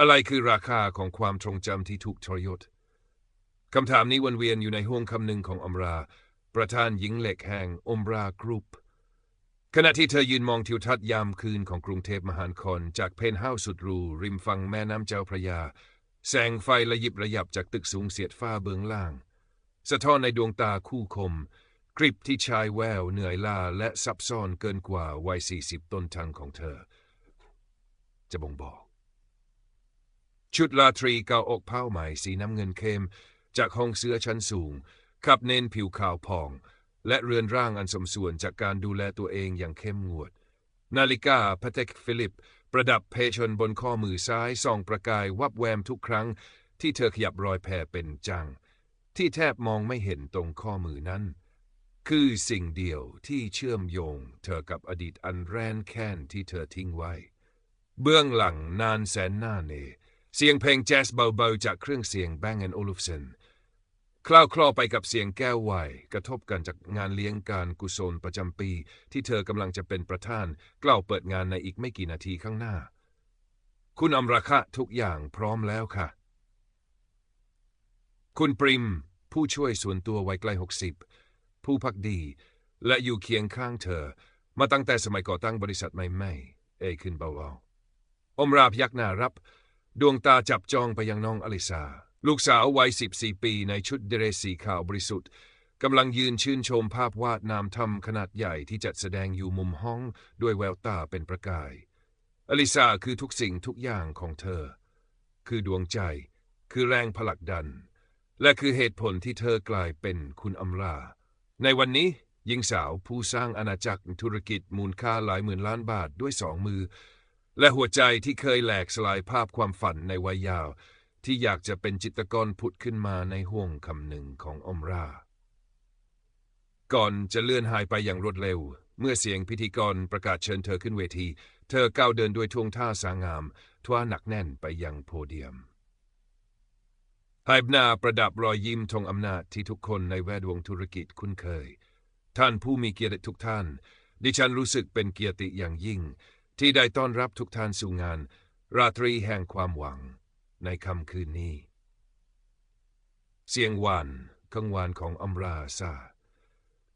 อะไรคือราคาของความทรงจำที่ถูกทรยศคำถามนี้วนเวียนอยู่ในห้วงคำหนึ่งของอมรา ประธานหญิงเหล็กแห่งอมรากรุ๊ปขณะที่เธอยืนมองทิวทัศน์ยามคืนของกรุงเทพมหานคร จากเพนเฮาสุดหรู ริมฝั่งแม่น้ำเจ้าพระยา แสงไฟระยิบระยับจากตึกสูงเสียดฟ้าเบื้องล่าง สะท้อนในดวงตาคู่คมกริบที่ชายแววเหนื่อยล้าและซับซ้อนเกินกว่าวัยสี่สิบต้นทังของเธอ จะบ่งบอก ชุดลาตรีเกาอกเผ้าใหม่สีน้ำเงินเข้ม จากห้องเสื้อชั้นสูง ขับเน้นผิวขาวผ่อง และเรือนร่างอันสมส่วนจากการดูแลตัวเองอย่างเข้มงวด นาฬิกาพเทกฟิลิป ประดับเพชนบนข้อมือซ้ายส่องประกายวับแวมทุกครั้ง ที่เธอขยับรอยแผลเป็นจัง ที่แทบมองไม่เห็นตรงข้อมือนั้น คือสิ่งเดียวที่เชื่อมโยง เธอกับอดีตอันแรนแค้นที่เธอทิ้งไว้ เบื้องหลังนานแสนหน้าเน เสียงเพลงแจ๊สเบาๆจากเครื่องเสียงแบงแอนโอลูฟเซนคล้าวคลอไปกับเสียงแก้วไวน์กระทบกันจากงานเลี้ยงการกุศลประจำปี ที่เธอกำลังจะเป็นประธาน กล่าวเปิดงานในอีกไม่กี่นาทีข้างหน้า คุณอมราคะทุกอย่างพร้อมแล้วค่ะ คุณปริม ผู้ช่วยส่วนตัววัยใกล้หกสิบผู้พักดี และอยู่เคียงข้างเธอ มาตั้งแต่สมัยก่อตั้งบริษัทใหม่ๆเอยขึ้นเบาๆอมราพยักหน้ารับ ดวงตาจับจองไปยังน้องอลิซา ลูกสาววัย14ปีในชุดเดรสสีขาวบริสุทธิ์กำลังยืนชื่นชมภาพวาดนามธรรมขนาดใหญ่ที่จัดแสดงอยู่มุมห้องด้วยแววตาเป็นประกาย อลิซาคือทุกสิ่งทุกอย่างของเธอ คือดวงใจ คือแรงผลักดัน และคือเหตุผลที่เธอกลายเป็นคุณอำลา ในวันนี้หญิงสาวผู้สร้างอาณาจักรธุรกิจมูลค่าหลายหมื่นล้านบาทด้วยสองมือ และหัวใจที่เคยแหลกสลายภาพความฝันในวัยยาว ที่อยากจะเป็นจิตรกรผุดขึ้นมาในห่วงคำหนึ่งของอมรา ก่อนจะเลื่อนหายไปอย่างรวดเร็ว เมื่อเสียงพิธีกรประกาศเชิญเธอขึ้นเวที เธอก้าวเดินด้วยท่วงท่าสางามทว่าหนักแน่นไปยังโพเดียมหายหน้าประดับรอยยิ้มทงอำนาจที่ทุกคนในแวดวงธุรกิจคุ้นเคย ท่านผู้มีเกียรติทุกท่าน ดิฉันรู้สึกเป็นเกียรติอย่างยิ่ง ที่ได้ต้อนรับทุกท่านสู่งาน ราตรีแห่งความหวังในค่ำคืนนี้ เสียงหวานกังวานของอัมราซา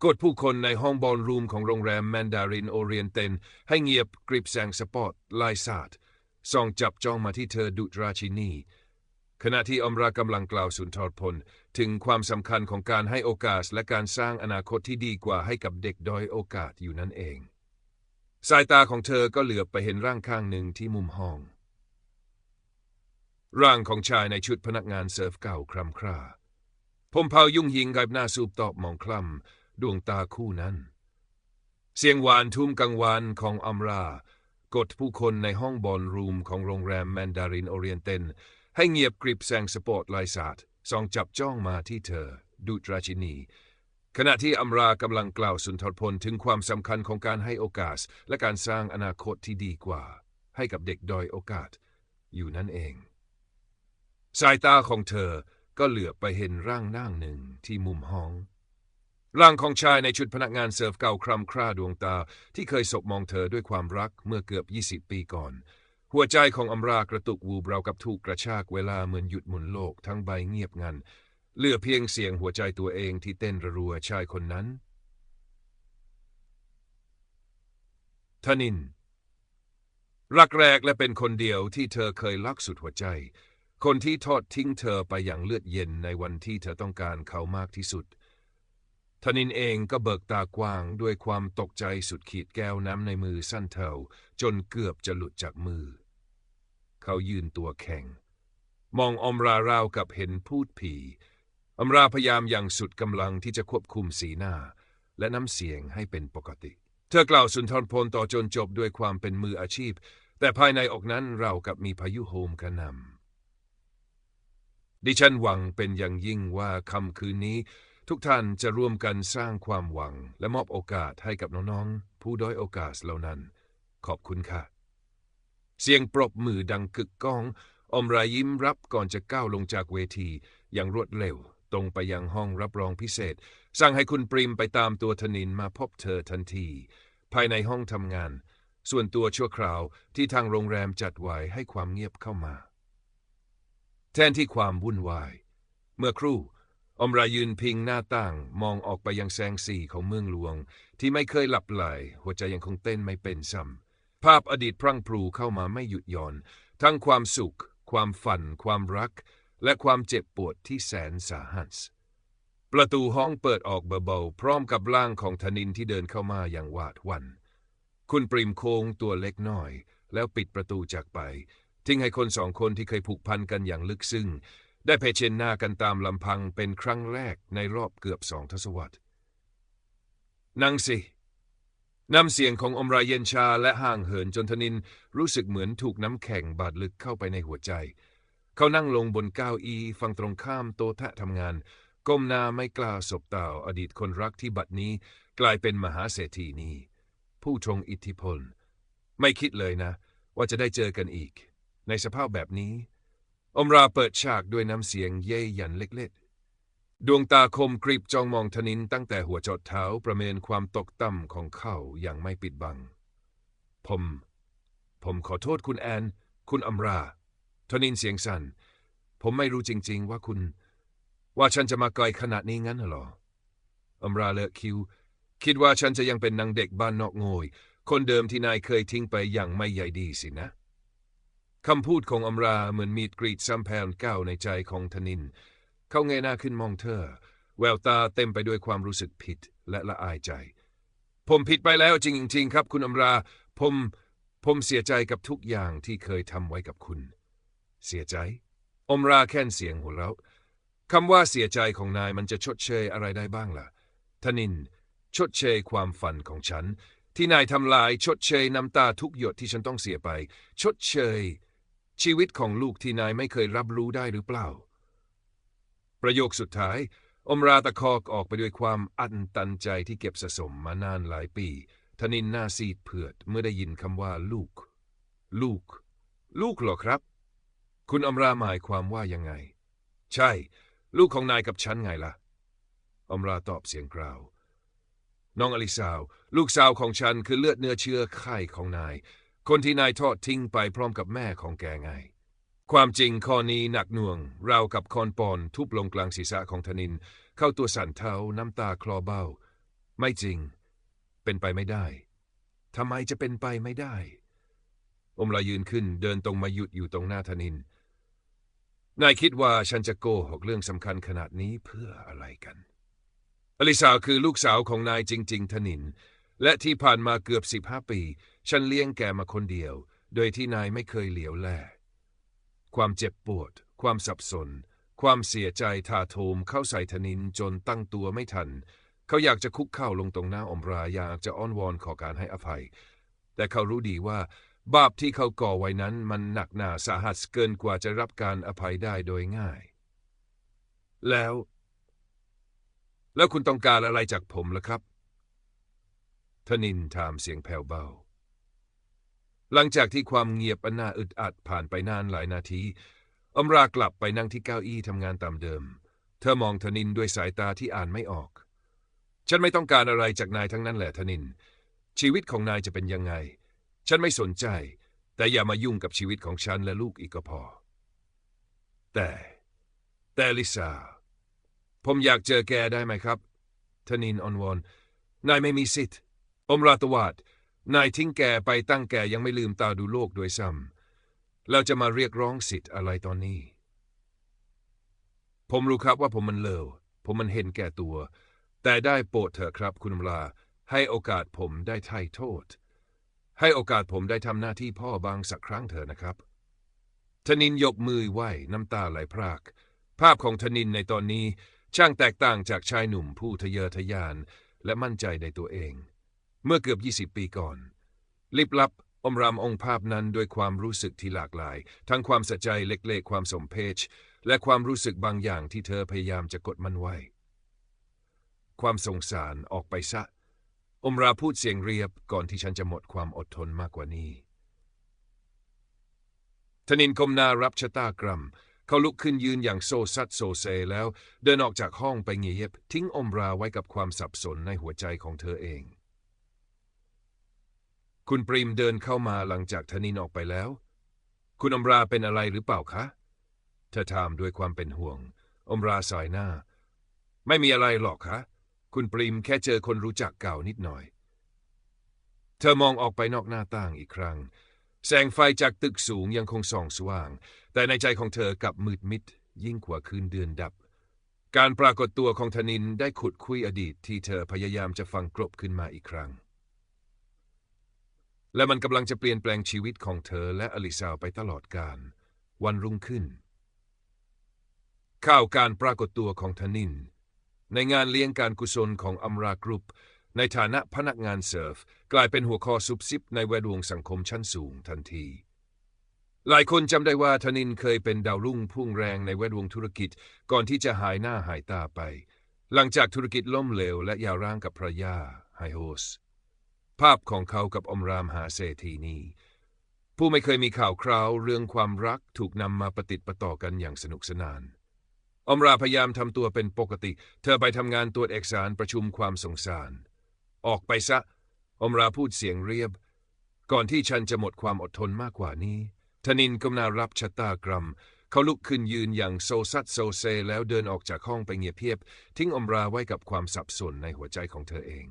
กดผู้คนในห้องบอลรูมของโรงแรมแมนดารินโอเรียนเตน ให้เงียบกริบแสงสปอตลายศาสตร์ส่องจับจ้องมาที่เธอดุราชินีขณะที่อมรากำลังกล่าวสุนทรพล ถึงความสำคัญของการให้โอกาสและการสร้างอนาคตที่ดีกว่าให้กับเด็กด้อยโอกาสอยู่นั่นเอง สายตาของเธอก็เหลือบไปเห็นร่างข้างหนึ่งที่มุมห้อง ร่างของชายในชุดพนักงานเซิร์ฟเก่าคร่ำคร่าผมเผายุ่งยิงกับหน้าสูบตอบมองคล้ำดวงตาคู่นั้น เสียงหวานทุ่มกังวานของอัมรากดผู้คนในห้องบอลรูมของโรงแรมแมนดารินโอเรียนเตนให้เงียบกริบแสงสปอตไลท์ศาสตส่องจับจ้องมาที่เธอดุตราชินี ขณะที่อัมรากำลังกล่าวสุนทรพลถึงความสำคัญของการให้โอกาส และการสร้างอนาคตที่ดีกว่า ให้กับเด็กดอยโอกาส อยู่นั่นเอง สายตาของเธอก็เหลือบไปเห็นร่างนั่งหนึ่งที่มุมห้อง ร่างของชายในชุดพนักงานเสิร์ฟเก่าคร่ำคร่าดวงตา ที่เคยสบมองเธอด้วยความรักเมื่อเกือบ 20 ปีก่อน หัวใจของอัมรากระตุกวูบเรากับถูกกระชากเวลาเหมือนหยุดหมุนโลกทั้งใบเงียบงัน เหลือเพียงเสียงหัวใจตัวเองที่เต้นรัวชายคนนั้นทนิน รักแรกและเป็นคนเดียวที่เธอเคยรักสุดหัวใจ คนที่ทอดทิ้งเธอไปอย่างเลือดเย็นในวันที่เธอต้องการเขามากที่สุดธนินเองก็เบิกตากว้างด้วยความตกใจสุดขีดแก้วน้ำในมือสั้นเทาจนเกือบจะหลุดจากมือ เขายืนตัวแข็ง มองอมราราวกับเห็นพูดผี อมราพยายามอย่างสุดกำลังที่จะควบคุมสีหน้า และน้ำเสียงให้เป็นปกติ เธอกล่าวสุนทรพลต่อจนจบด้วยความเป็นมืออาชีพ แต่ภายในอกนั้นเรากับมีพายุโฮมกระนำดิฉันหวังเป็นอย่างยิ่งว่าคำคืนนี้ ทุกท่านจะร่วมกันสร้างความหวัง และมอบโอกาสให้กับน้องๆ ผู้ด้อยโอกาสเหล่านั้น ขอบคุณค่ะ เสียงปรบมือดังกึกก้อง อมรายยิ้มรับก่อนจะก้าวลงจากเวทีอย่างรวดเร็ว ตรงไปยังห้องรับรองพิเศษ สั่งให้คุณปริมไปตามตัวธนินมาพบเธอทันที ภายในห้องทำงาน ส่วนตัวชั่วคราวที่ทางโรงแรมจัดไว้ให้ความเงียบเข้ามา แทนที่ความวุ่นวาย เมื่อครู่อมรายืนพิงหน้าต่างมองออกไปยังแสงสีของเมืองหลวง ที่ไม่เคยหลับไหลหัวใจยังคงเต้นไม่เป็นซ้ำภาพอดีตพรั่งพรูเข้ามาไม่หยุดหย่อน ทั้งความสุข ความฝัน ความรัก และความเจ็บปวดที่แสนสาหัส ประตูห้องเปิดออกเบาๆพร้อมกับร่างของธนินที่เดินเข้ามาอย่างหวาดหวัน่น คุณปริมโค้งตัวเล็กน้อย แล้วปิดประตูจากไป ทิ้งให้คนสองคนที่เคยผูกพันกันอย่างลึกซึ้งได้เผชิญหน้ากันตามลำพังเป็นครั้งแรกในรอบเกือบสองทศวรรษนั่งสิน้ำเสียงของอมรายเย็นชาและห่างเหินจนธนินรู้สึกเหมือนถูกน้ำแข็งบาดลึกเข้าไปในหัวใจ เขานั่งลงบนเก้าอี้ฝั่งตรงข้ามโต๊ะแทะทำงาน ก้มหน้าไม่กล้าสบตาอดีตคนรักที่บัดนี้กลายเป็นมหาเศรษฐีนี้ ผู้ทรงอิทธิพล ไม่คิดเลยนะ ว่าจะได้เจอกันอีก ในสภาพแบบนี้ อมราเปิดฉากด้วยน้ำเสียงเย่หยันเล็กๆ ดวงตาคมกริบจ้องมองธนินตั้งแต่หัวจดเท้าประเมินความตกต่ำของเขาอย่างไม่ปิดบัง ผม ผมขอโทษคุณแอน คุณอมรา ธนินเสียงสัน่น ผมไม่รู้จริง ๆ ว่าคุณ ว่าฉันจะมาไกลขนาดนี้งั้นหรออมราเลอะคิว คิดว่าฉันจะยังเป็นนางเด็กบ้านนอกโงยคนเดิมที่นายเคยทิ้งไปอย่างไม่ใหญ่ดีสินะคำพูดของอมราเหมือนมีดกรีดซ้ำแผ่นก้าวในใจของธนิน เขาเงยหน้าขึ้นมองเธอ แววตาเต็มไปด้วยความรู้สึกผิดและละอายใจ ผมผิดไปแล้วจริง ๆ ครับ คุณอมรา ผม ผมเสียใจกับทุกอย่างที่เคยทำไว้กับคุณ เสียใจ อมราแค่นเสียงหัวเราะคำว่าเสียใจของนายมันจะชดเชยอะไรได้บ้างล่ะธนิน ชดเชยความฝันของฉัน ที่นายทำลายชดเชยน้ำตาทุกหยดที่ฉันต้องเสียไป ชดเชย ชีวิตของลูกที่นายไม่เคยรับรู้ได้หรือเปล่า ประโยคสุดท้าย อมราตะคอกออกไปด้วยความอันตันใจที่เก็บสะสมมานานหลายปีธนินหน้าซีดเผือดเมื่อได้ยินคำว่าลูก ลูก ลูกเหรอครับ คุณอมราหมายความว่ายังไง ใช่ ลูกของนายกับฉันไงล่ะอมราตอบเสียงกราว น้องอลิสาว ลูกสาวของฉันคือเลือดเนื้อเชื้อไข่ของนาย คนที่นายทอดทิ้งไปพร้อมกับแม่ของแกไง ความจริงข้อนี้หนักหน่วง ราวกับคอนปอนทุบลงกลางศีรษะของธนิน เข้าตัวสั่นเทาน้ำตาคลอเบ้า ไม่จริง เป็นไปไม่ได้ทำไมจะเป็นไปไม่ได้ อมลายืนขึ้นเดินตรงมาหยุดอยู่ตรงหน้าธนิน นายคิดว่าฉันจะโกหกเรื่องสำคัญขนาดนี้เพื่ออะไรกัน อลิสาคือลูกสาวของนายจริงๆธนิน และที่ผ่านมาเกือบสิบห้าปี ฉันเลี้ยงแกมาคนเดียว โดยที่นายไม่เคยเหลียวแล ความเจ็บปวด ความสับสน ความเสียใจทาโทมเข้าใส่ธนินจนตั้งตัวไม่ทัน เขาอยากจะคุกเข่าลงตรงหน้าอมราอยากจะอ้อนวอนขอการให้อภัย แต่เขารู้ดีว่า บาปที่เขาก่อไว้นั้นมันหนักหนาสาหัสเกินกว่าจะรับการอภัยได้โดยง่าย แล้ว แล้วคุณต้องการอะไรจากผมล่ะครับธนินถามเสียงแผ่วเบา หลังจากที่ความเงียบอันน่าอึดอัดผ่านไปนานหลายนาทีอมรากลับไปนั่งที่เก้าอี้ทำงานตามเดิม เธอมองธนินด้วยสายตาที่อ่านไม่ออก ฉันไม่ต้องการอะไรจากนายทั้งนั้นแหละธนิน ชีวิตของนายจะเป็นยังไง ฉันไม่สนใจ แต่อย่ามายุ่งกับชีวิตของฉันและลูกอีกก็พอ แต่ แต่ลิซา ผมอยากเจอแกได้ไหมครับธนินออนวอน นายไม่มีสิทธิ์ อมราตวาด นายทิ้งแกไปตั้งแกยังไม่ลืมตาดูโลกด้วยซ้ำแล้วจะมาเรียกร้องสิทธิ์อะไรตอนนี้ ผมรู้ครับว่าผมมันเลว ผมมันเห็นแก่ตัว แต่ได้โปรดเถอะครับคุณอมรา ให้โอกาสผมได้ไถ่โทษ ให้โอกาสผมได้ทำหน้าที่พ่อบางสักครั้งเถอะนะครับธนินยกมือไหวน้ำตาไหลพราก ภาพของธนินในตอนนี้ช่างแตกต่างจากชายหนุ่มผู้ทะเยอทะยาน และมั่นใจในตัวเอง เมื่อเกือบ 20 ปีก่อน ลิบลับอมรามองค์ภาพนั้นด้วยความรู้สึกที่หลากหลาย ทั้งความสะใจเล็กๆ ความสมเพช และความรู้สึกบางอย่างที่เธอพยายามจะกดมันไว้ ความสงสารออกไปซะ อมราพูดเสียงเรียบก่อนที่ฉันจะหมดความอดทนมากกว่านี้ธนินกมนารับชะตากรรม เขาลุกขึ้นยืนอย่างโซซัดโซเซแล้วเดินออกจากห้องไปเงียบ ทิ้งอมราไว้กับความสับสนในหัวใจของเธอเอง คุณปริมเดินเข้ามาหลังจากธนินออกไปแล้ว คุณอมราเป็นอะไรหรือเปล่าคะ เธอถามด้วยความเป็นห่วง อมราสายหน้า ไม่มีอะไรหรอกคะ คุณปริมแค่เจอคนรู้จักเก่านิดหน่อย เธอมองออกไปนอกหน้าต่างอีกครั้ง แสงไฟจากตึกสูงยังคงส่องสว่าง แต่ในใจของเธอกลับมืดมิด ยิ่งกว่าคืนเดือนดับ การปรากฏตัวของธนินได้ขุดคุยอดีตที่เธอพยายามจะฟังกลบขึ้นมาอีกครั้ง และมันกำลังจะเปลี่ยนแปลงชีวิตของเธอและอลิซาวไปตลอดกาลวันรุ่งขึ้น ข่าวการปรากฏตัวของธนิน ในงานเลี้ยงการกุศลของอัมรากรุ๊ปในฐานะพนักงานเซิร์ฟ กลายเป็นหัวข้อซุบซิบในแวดวงสังคมชั้นสูงทันที หลายคนจำได้ว่าธนินเคยเป็นดาวรุ่งพุ่งแรงในแวดวงธุรกิจก่อนที่จะหายหน้าหายตาไป หลังจากธุรกิจล่มเหลวและยาร่างกับภรรยาไฮโฮส ภาพของเขากับอมรามหาเศรษฐีนี้ผู้ไม่เคยมีข่าวคราวเรื่องความรักถูกนำมาประติดประต่อกันอย่างสนุกสนาน อมราพยายามทำตัวเป็นปกติ เธอไปทำงานตรวจเอกสารประชุมความสงสาร ออกไปซะ อมราพูดเสียงเรียบ ก่อนที่ฉันจะหมดความอดทนมากกว่านี้ ธนินกำนารับชะตากรรม เขาลุกขึ้นยืนอย่างโซซัดโซเซแล้วเดินออกจากห้องไปเงียบเพียบ ทิ้งอมราไว้กับความสับสนในหัวใจของเธอเอง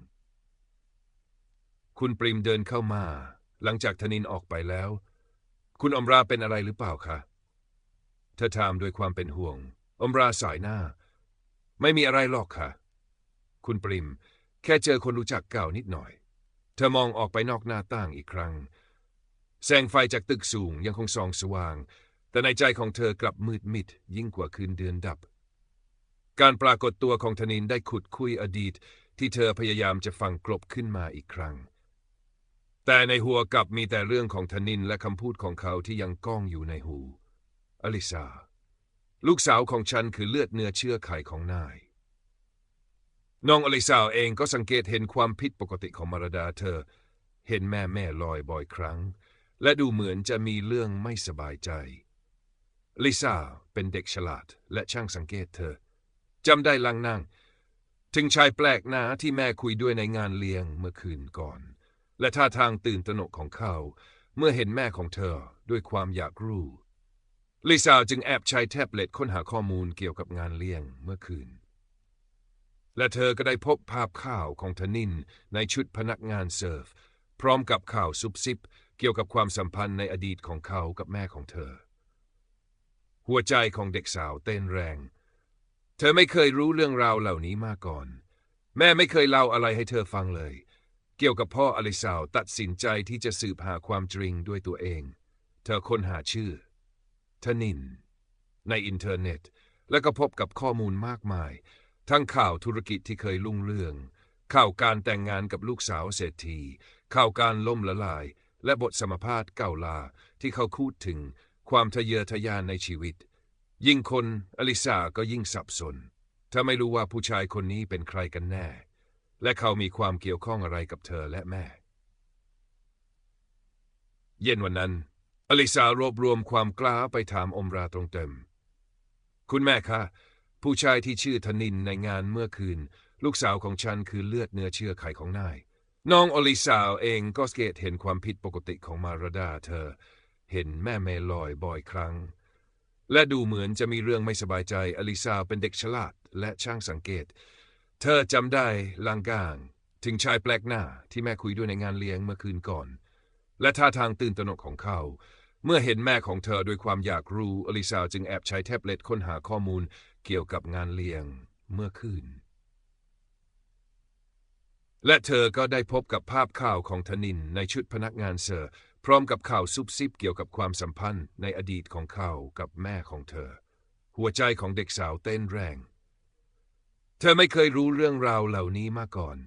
คุณปริมเดินเข้ามา หลังจากธนินออกไปแล้ว คุณอมราเป็นอะไรหรือเปล่าคะ เธอถามด้วยความเป็นห่วง อมราสายหน้า ไม่มีอะไรหรอกค่ะ คุณปริม แค่เจอคนรู้จักเก่านิดหน่อย เธอมองออกไปนอกหน้าต่างอีกครั้ง แสงไฟจากตึกสูงยังคงส่องสว่าง แต่ในใจของเธอกลับมืดมิด ยิ่งกว่าคืนเดือนดับ การปรากฏตัวของธนินได้ขุดคุยอดีต ที่เธอพยายามจะฟังกลบขึ้นมาอีกครั้ง แต่ในหัวกลับมีแต่เรื่องของธนินและคำพูดของเขาที่ยังก้องอยู่ในหูอลิซา ลูกสาวของฉันคือเลือดเนื้อเชื่อไขของนาย น้องอลิซาเองก็สังเกตเห็นความผิดปกติของมารดาเธอ เห็นแม่แม่ลอยบ่อยครั้ง และดูเหมือนจะมีเรื่องไม่สบายใจ ลิซาเป็นเด็กฉลาดและช่างสังเกตเธอจำได้ลังนั่ง ถึงชายแปลกหน้าที่แม่คุยด้วยในงานเลี้ยงเมื่อคืนก่อน และท่าทางตื่นตระหนกของเขา เมื่อเห็นแม่ของเธอด้วยความอยากรู้ ลิซาจึงแอบใช้แท็บเล็ตค้นหาข้อมูลเกี่ยวกับงานเลี้ยงเมื่อคืน และเธอก็ได้พบภาพข่าวของธนินในชุดพนักงานเซิร์ฟ พร้อมกับข่าวซุบซิบเกี่ยวกับความสัมพันธ์ในอดีตของเขากับแม่ของเธอ หัวใจของเด็กสาวเต้นแรง เธอไม่เคยรู้เรื่องราวเหล่านี้มาก่อน แม่ไม่เคยเล่าอะไรให้เธอฟังเลย เกี่ยวกับพ่ออลิซาวตัดสินใจที่จะสืบหาความจริงด้วยตัวเอง เธอค้นหาชื่อ ธนิน ในอินเทอร์เน็ต และก็พบกับข้อมูลมากมาย ทั้งข่าวธุรกิจที่เคยลุ่งเรือง ข่าวการแต่งงานกับลูกสาวเศรษฐี ข่าวการล่มละลาย และบทสมภาษณ์เก่าลาที่เขาพูดถึงความทะเยอทะยานในชีวิต ยิ่งคนอลิซาก็ยิ่งสับสน ถ้าไม่รู้ว่าผู้ชายคนนี้เป็นใครกันแน่ และเขามีความเกี่ยวข้องอะไรกับเธอและแม่ เย็นวันนั้น อลิซารวบรวมความกล้าไปถามอมราตรงเต็ม คุณแม่คะ ผู้ชายที่ชื่อธนินในงานเมื่อคืน ลูกสาวของฉันคือเลือดเนื้อเชื่อไขของนาย น้องอลิซาเองก็สังเกตเห็นความผิดปกติของมารดาเธอ เห็นแม่เมลอยบ่อยครั้ง และดูเหมือนจะมีเรื่องไม่สบายใจ อลิซาเป็นเด็กฉลาดและช่างสังเกต เธอจำได้ลางกาง ถึงชายแปลกหน้าที่แม่คุยด้วยในงานเลี้ยงเมื่อคืนก่อน และท่าทางตื่นตระหนกของเขา เมื่อเห็นแม่ของเธอด้วยความอยากรู้อลิซาจึงแอบใช้แท็บเล็ตค้นหาข้อมูลเกี่ยวกับงานเลี้ยงเมื่อคืน และเธอก็ได้พบกับภาพข่าวของธนินในชุดพนักงานเซอร์พร้อมกับข่าวซุบซิบเกี่ยวกับความสัมพันธ์ในอดีตของเขากับแม่ของเธอ หัวใจของเด็กสาวเต้นแรง เธอไม่เคยรู้เรื่องราวเหล่านี้มาก่อน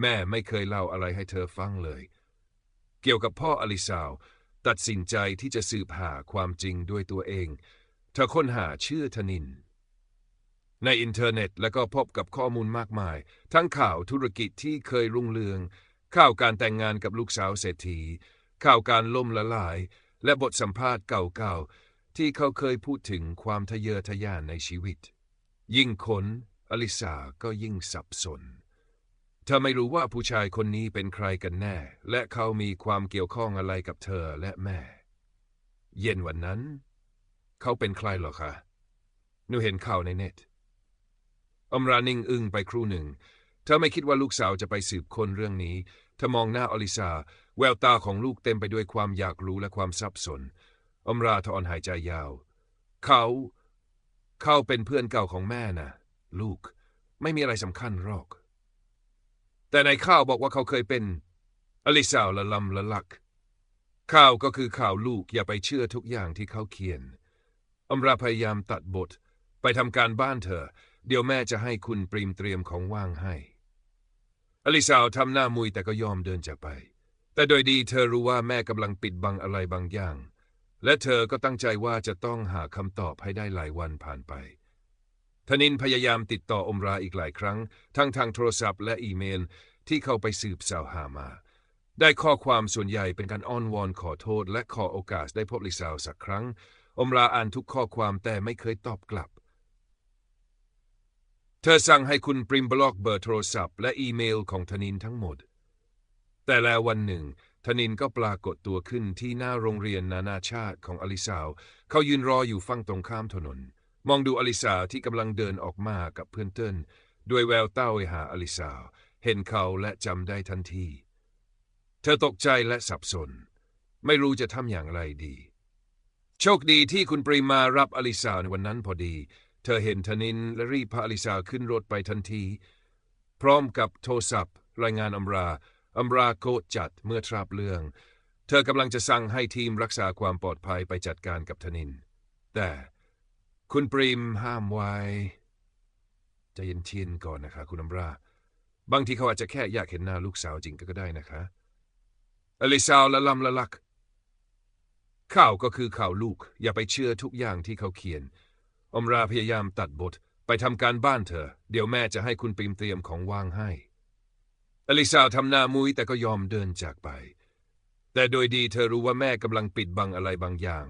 แม่ไม่เคยเล่าอะไรให้เธอฟังเลย เกี่ยวกับพ่ออลิซาว ตัดสินใจที่จะสืบหาความจริงด้วยตัวเอง เธอค้นหาชื่อธนิน ในอินเทอร์เน็ตแล้วก็พบกับข้อมูลมากมาย ทั้งข่าวธุรกิจที่เคยรุ่งเรือง ข่าวการแต่งงานกับลูกสาวเศรษฐี ข่าวการล่มละลาย และบทสัมภาษณ์เก่าๆ ที่เขาเคยพูดถึงความทะเยอทะยานในชีวิต ยิ่งค้นอลิซาก็ยิ่งสับสน เธอไม่รู้ว่าผู้ชายคนนี้เป็นใครกันแน่ และเขามีความเกี่ยวข้องอะไรกับเธอและแม่ เย็นวันนั้น เขาเป็นใครหรอคะหนูเห็นข่าวในเน็ตอมรานิ่งอึ้งไปครู่หนึ่ง เธอไม่คิดว่าลูกสาวจะไปสืบค้นเรื่องนี้เธอมองหน้าอลิซา แววตาของลูกเต็มไปด้วยความอยากรู้และความสับสนอมราถอนหายใจยาว เขา เขาเป็นเพื่อนเก่าของแม่นะลูก ไม่มีอะไรสำคัญหรอก แต่ในข่าวบอกว่าเขาเคยเป็นอลิซาละลำละลัก ข่าวก็คือข่าวลูกอย่าไปเชื่อทุกอย่างที่เขาเขียน อมราพยายามตัดบท ไปทำการบ้านเธอ เดี๋ยวแม่จะให้คุณปรีมเตรียมของว่างให้ อลิซาวทำหน้ามุยแต่ก็ยอมเดินจากไป แต่โดยดีเธอรู้ว่าแม่กำลังปิดบังอะไรบางอย่าง และเธอก็ตั้งใจว่าจะต้องหาคำตอบให้ได้หลายวันผ่านไป ธนินพยายามติดต่ออมราอีกหลายครั้ง ทั้งทางโทรศัพท์และอีเมลที่เขาไปสืบสาวหามา ได้ข้อความส่วนใหญ่เป็นการอ้อนวอนขอโทษ และขอโอกาสได้พบลิซาวสักครั้ง อมราอ่านทุกข้อความแต่ไม่เคยตอบกลับ เธอสั่งให้คุณปริมบล็อกเบอร์โทรศัพท์และอีเมลของธนินทั้งหมด แต่แล้ววันหนึ่งธนินก็ปรากฏตัวขึ้นที่หน้าโรงเรียนนานาชาติของอลิซาว เขายืนรออยู่ฝั่งตรงข้ามถนน มองดูอลิซาที่กำลังเดินออกมากับเพื่อนเติ้นด้วยแววเต้าไปหาอลิซา เห็นเขาและจำได้ทันที เธอตกใจและสับสน ไม่รู้จะทำอย่างไรดี โชคดีที่คุณปริมารับอลิซาในวันนั้นพอดี เธอเห็นธนินและรีบพาอลิซาขึ้นรถไปทันที พร้อมกับโทรศัพท์ รายงานอมราอมราโกจัดเมื่อทราบเรื่อง เธอกำลังจะสั่งให้ทีมรักษาความปลอดภัยไปจัดการกับธนิน แต่ คุณปริมห้ามไว้ใจเย็นเชียนก่อนนะคะ คุณอมรา บางทีเขาอาจจะแค่อยากเห็นหน้าลูกสาวจริงก็ได้นะคะอลิซาวละลำละลัก ข่าวก็คือข่าวลูก อย่าไปเชื่อทุกอย่างที่เขาเขียน อมราพยายามตัดบทไปทำการบ้านเธอ เดี๋ยวแม่จะให้คุณปริมเตรียมของว่างให้ อลิซาวทำหน้ามุ้ยแต่ก็ยอมเดินจากไป แต่โดยดีเธอรู้ว่าแม่กำลังปิดบังอะไรบางอย่าง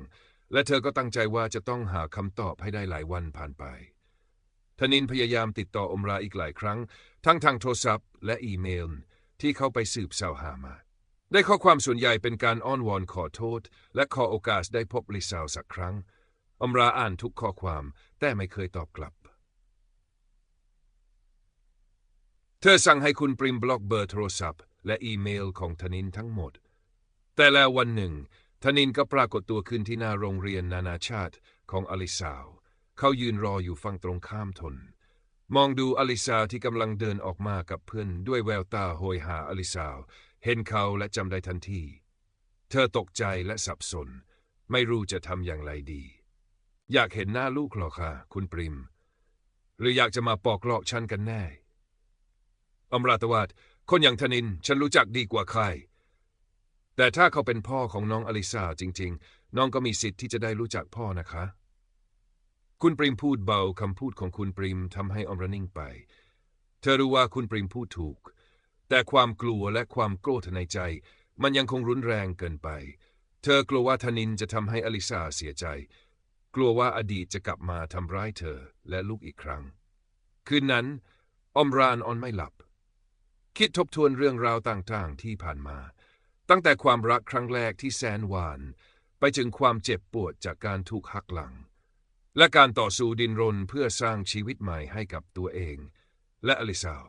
และเธอก็ตั้งใจว่าจะต้องหาคำตอบให้ได้หลายวันผ่านไปธนินพยายามติดต่ออมราอีกหลายครั้ง ทั้งทางโทรศัพท์และอีเมล ที่เขาไปสืบสาวหามา ได้ข้อความส่วนใหญ่เป็นการอ้อนวอนขอโทษ และขอโอกาสได้พบลิซาวสักครั้งอมราอ่านทุกข้อความแต่ไม่เคยตอบกลับ เธอสั่งให้คุณปริมบล็อกเบอร์โทรศัพท์ และอีเมลของธนินทั้งหมด แต่แล้ววันหนึ่ง ธนินก็ปรากฏตัวขึ้นที่หน้าโรงเรียนนานาชาติของอลิซาว เขายืนรออยู่ฝั่งตรงข้ามทน มองดูอลิซาที่กำลังเดินออกมากับเพื่อนด้วยแววตาโหยหาอลิซาว เห็นเขาและจำได้ทันที เธอตกใจและสับสน ไม่รู้จะทำอย่างไรดี อยากเห็นหน้าลูกหรอคะคุณปริม หรืออยากจะมาปอกลอกฉันกันแน่ อมราตวาดคนอย่างธนินฉันรู้จักดีกว่าใคร แต่ถ้าเขาเป็นพ่อของน้องอลิซาจริง ๆ น้องก็มีสิทธิ์ที่จะได้รู้จักพ่อนะคะ คุณปริมพูดเบาคำพูดของคุณปริมทำให้ออมรนิ่งไป เธอรู้ว่าคุณปริมพูดถูก แต่ความกลัวและความโกรธในใจ มันยังคงรุนแรงเกินไป เธอกลัวว่าธนินจะทำให้อลิซาเสียใจ กลัวว่าอดีตจะกลับมาทำร้ายเธอและลูกอีกครั้ง คืนนั้นอมรานออนไม่หลับ คิดทบทวนเรื่องราวต่างๆ ที่ผ่านมา ตั้งแต่ความรักครั้งแรกที่แสนหวาน ไปถึงความเจ็บปวดจากการถูกหักหลัง และการต่อสู้ดินรนเพื่อสร้างชีวิตใหม่ให้กับตัวเอง และอลิซาว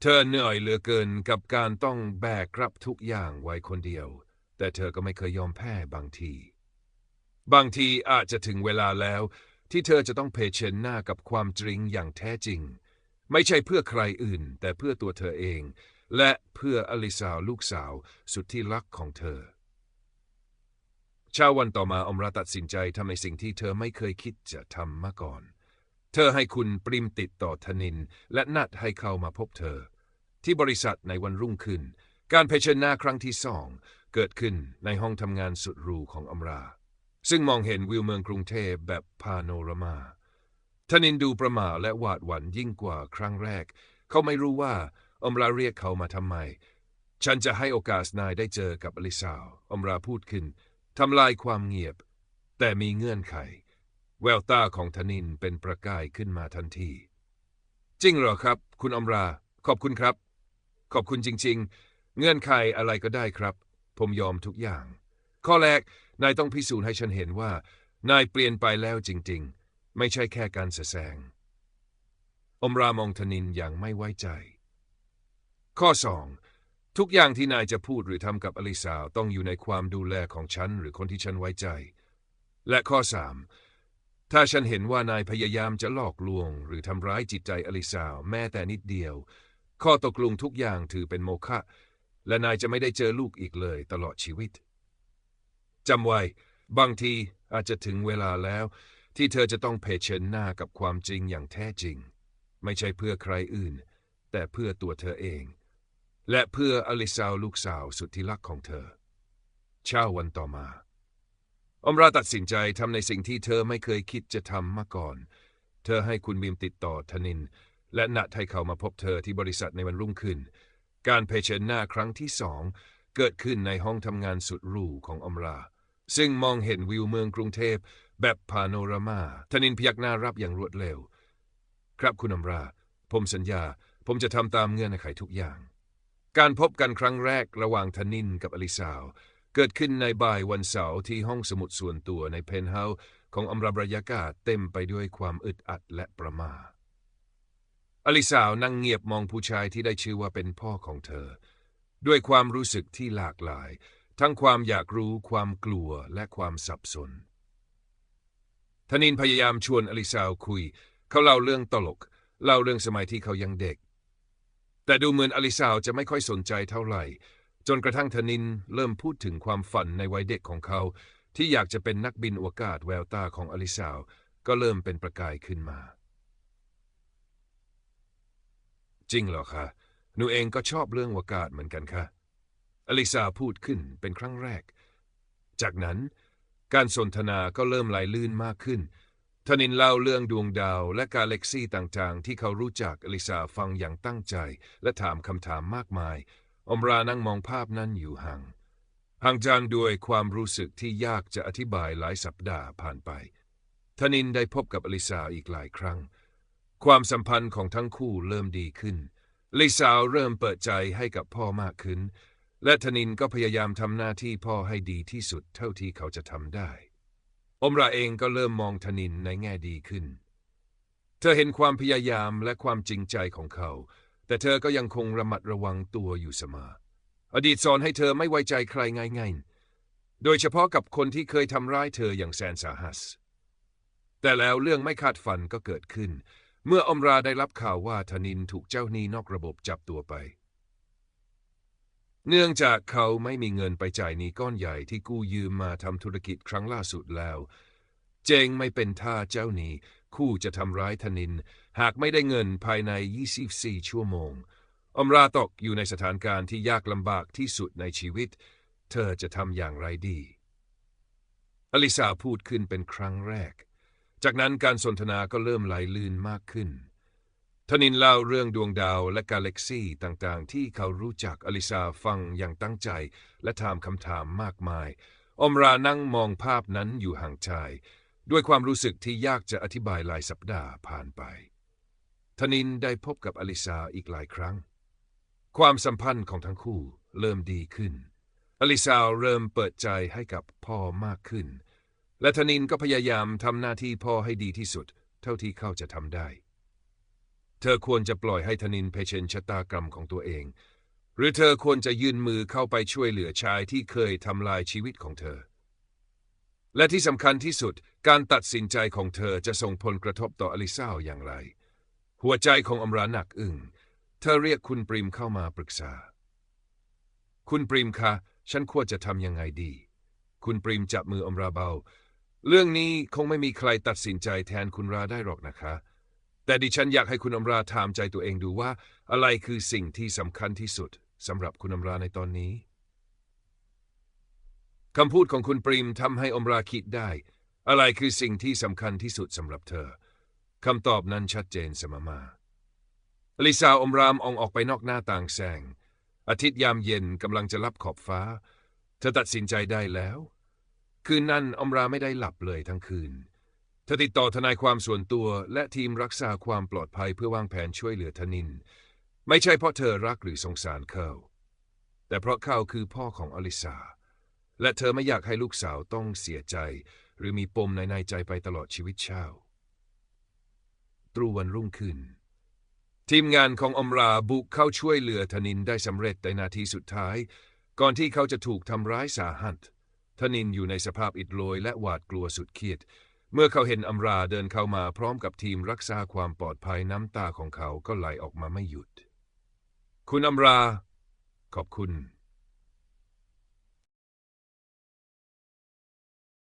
เธอเหนื่อยเหลือเกินกับการต้องแบกรับทุกอย่างไว้คนเดียว แต่เธอก็ไม่เคยยอมแพ้บางที บางทีอาจจะถึงเวลาแล้ว ที่เธอจะต้องเผชิญหน้ากับความจริงอย่างแท้จริง ไม่ใช่เพื่อใครอื่น แต่เพื่อตัวเธอเอง และเพื่ออลิซาวลูกสาวสุดที่รักของเธอ เช้าวันต่อมาอมราตัดสินใจทำในสิ่งที่เธอไม่เคยคิดจะทำมาก่อน เธอให้คุณปริมติดต่อธนิน และนัดให้เข้ามาพบเธอ ที่บริษัทในวันรุ่งขึ้น การเผชิญหน้าครั้งที่สองเกิดขึ้นในห้องทำงานสุดหรูของอมรา ซึ่งมองเห็นวิวเมืองกรุงเทพแบบพาโนรามาธนินดูประหม่าและหวาดหวั่นยิ่งกว่าครั้งแรก เขาไม่รู้ว่า อมราเรียกเขามาทำไม ฉันจะให้โอกาสนายได้เจอกับอลิซาวอมราพูดขึ้นทำลายความเงียบ แต่มีเงื่อนไข แววตาของธนินเป็นประกายขึ้นมาทันที จริงเหรอครับ คุณอมรา ขอบคุณครับ ขอบคุณจริง ๆ เงื่อนไขอะไรก็ได้ครับ ผมยอมทุกอย่าง ข้อแรก นายต้องพิสูจน์ให้ฉันเห็นว่า นายเปลี่ยนไปแล้วจริง ๆ ไม่ใช่แค่การแสแสงอมรามองธนินอย่างไม่ไว้ใจ ข้อสองทุกอย่างที่นายจะพูดหรือทำกับอลิสาวต้องอยู่ในความดูแลของฉันหรือคนที่ฉันไว้ใจ และข้อสามถ้าฉันเห็นว่านายพยายามจะหลอกลวง หรือทำร้ายจิตใจอลิสาวแม้แต่นิดเดียว ข้อตกลงทุกอย่างถือเป็นโมฆะและนายจะไม่ได้เจอลูกอีกเลยตลอดชีวิตจำไว้ บางทีอาจจะถึงเวลาแล้ว ที่เธอจะต้องเผชิญหน้ากับความจริงอย่างแท้จริง ไม่ใช่เพื่อใครอื่น แต่เพื่อตัวเธอเอง และเพื่ออลิซาวลูกสาวสุดที่รักของเธอ เช้าวันต่อมาอมราตัดสินใจทำในสิ่งที่เธอไม่เคยคิดจะทำมาก่อน เธอให้คุณบิมติดต่อธนิน และนัดให้เขามาพบเธอที่บริษัทในวันรุ่งขึ้น การเผชิญหน้าครั้งที่สองเกิดขึ้นในห้องทำงานสุดหรูของอมรา ซึ่งมองเห็นวิวเมืองกรุงเทพแบบพาโนรามาธนินพยักหน้ารับอย่างรวดเร็ว ครับคุณอมรา ผมสัญญา ผมจะทำตามเงื่อนไขทุกอย่าง การพบกันครั้งแรกระหว่างธนินกับอลิสาว เกิดขึ้นในบ่ายวันเสาร์ที่ห้องสมุดส่วนตัวในเพนท์เฮาส์ของอมราบรรยากาศเต็มไปด้วยความอึดอัดและประมาอลิสาวนั่งเงียบมองผู้ชายที่ได้ชื่อว่าเป็นพ่อของเธอ ด้วยความรู้สึกที่หลากหลาย ทั้งความอยากรู้ความกลัวและความสับสนธนินพยายามชวนอลิสาวคุย เขาเล่าเรื่องตลก เล่าเรื่องสมัยที่เขายังเด็ก แต่ดูเหมือนอลิสาวจะไม่ค่อยสนใจเท่าไหร่ จนกระทั่งธนินเริ่มพูดถึงความฝันในวัยเด็กของเขา ที่อยากจะเป็นนักบินอวกาศแววตาของอลิสาว ก็เริ่มเป็นประกายขึ้นมา จริงเหรอคะหนูเองก็ชอบเรื่องอวกาศเหมือนกันค่ะอลิซาพูดขึ้นเป็นครั้งแรก จากนั้นการสนทนาก็เริ่มไหลลื่นมากขึ้น ธนินเล่าเรื่องดวงดาวและกาแล็กซี่ต่างๆ ที่เขารู้จักอลิซาฟังอย่างตั้งใจ และถามคำถามมากมาย อมรานั่งมองภาพนั้นอยู่ห่างห่างจางด้วยความรู้สึกที่ยากจะอธิบายหลายสัปดาห์ผ่านไปธนินได้พบกับอลิซาอีกหลายครั้ง ความสัมพันธ์ของทั้งคู่เริ่มดีขึ้นลิซาเริ่มเปิดใจให้กับพ่อมากขึ้น และธนินก็พยายามทำหน้าที่พ่อให้ดีที่สุดเท่าที่เขาจะทำได้ อมราเองก็เริ่มมองธนินในแง่ดีขึ้น เธอเห็นความพยายามและความจริงใจของเขา แต่เธอก็ยังคงระมัดระวังตัวอยู่เสมอ อดีตสอนให้เธอไม่ไว้ใจใครง่ายๆ โดยเฉพาะกับคนที่เคยทำร้ายเธออย่างแสนสาหัส แต่แล้วเรื่องไม่คาดฝันก็เกิดขึ้น เมื่ออมราได้รับข่าวว่าธนินถูกเจ้าหนี้นอกระบบจับตัวไป เนื่องจากเขาไม่มีเงินไปจ่ายหนี้ก้อนใหญ่ที่กู้ยืมมาทำธุรกิจครั้งล่าสุดแล้ว เจงไม่เป็นท่าเจ้าหนี้คู่จะทำร้ายธนิน หากไม่ได้เงินภายใน 24 ชั่วโมง อมราตกอยู่ในสถานการณ์ที่ยากลำบากที่สุดในชีวิต เธอจะทำอย่างไรดี อลิซาพูดขึ้นเป็นครั้งแรก จากนั้นการสนทนาก็เริ่มไหลลื่นมากขึ้น ธนินเล่าเรื่องดวงดาวและกาแล็กซี่ต่างๆ ที่เขารู้จักอลิซาฟังอย่างตั้งใจ และถามคำถามมากมาย อมรานั่งมองภาพนั้นอยู่ห่างชาย ด้วยความรู้สึกที่ยากจะอธิบายหลายสัปดาห์ผ่านไปธนินได้พบกับอลิซาอีกหลายครั้ง ความสัมพันธ์ของทั้งคู่เริ่มดีขึ้น อลิซาเริ่มเปิดใจให้กับพ่อมากขึ้น และธนินก็พยายามทำหน้าที่พ่อให้ดีที่สุด เท่าที่เขาจะทำได้ เธอควรจะปล่อยให้ธนินเผชิญชะตากรรมของตัวเอง หรือเธอควรจะยื่นมือเข้าไปช่วยเหลือชายที่เคยทำลายชีวิตของเธอ และที่สำคัญที่สุดการตัดสินใจของเธอจะส่งผลกระทบต่ออลิซาอย่างไร หัวใจของอมราหนักอึ้งเธอเรียกคุณปริมเข้ามาปรึกษา คุณปริมคะ ฉันควรจะทำยังไงดี คุณปริมจับมืออมราเบา เรื่องนี้คงไม่มีใครตัดสินใจแทนคุณราได้หรอกนะคะ แต่ดิฉันอยากให้คุณอมราถามใจตัวเองดูว่า อะไรคือสิ่งที่สำคัญที่สุดสำหรับคุณอมราในตอนนี้คำพูดของคุณปริมทำให้อมราคิดได้ อะไรคือสิ่งที่สำคัญที่สุดสำหรับเธอคำตอบนั้นชัดเจนเสมอมาลิซาอมรามอองออกไปนอกหน้าต่างแสง อาทิตย์ยามเย็นกำลังจะรับขอบฟ้า เธอตัดสินใจได้แล้ว คืนนั้นอมราไม่ได้หลับเลยทั้งคืน ธอติดต่อทนายความส่วนตัว และทีมรักษาความปลอดภัยเพื่อวางแผนช่วยเหลือธนิน ไม่ใช่เพราะเธอรักหรือสงสารเขาแต่เพราะเขาคือพ่อของอลิซาและเธอไม่อยากให้ลูกสาวต้องเสียใจ หรือมีปมในในใจไปตลอดชีวิตเช่าตรู่วันรุ่งขึ้น ทีมงานของอมราบุกเข้าช่วยเหลือธนินได้สำเร็จในนาทีสุดท้าย ก่อนที่เขาจะถูกทำร้ายสาหัสธนินอยู่ในสภาพอิดโรยและหวาดกลัวสุดขีด เมื่อเขาเห็นอัมราเดินเข้ามาพร้อมกับทีมรักษาความปลอดภัยน้ำตาของเขาก็ไหลออกมาไม่หยุด คุณอัมรา ขอบคุณ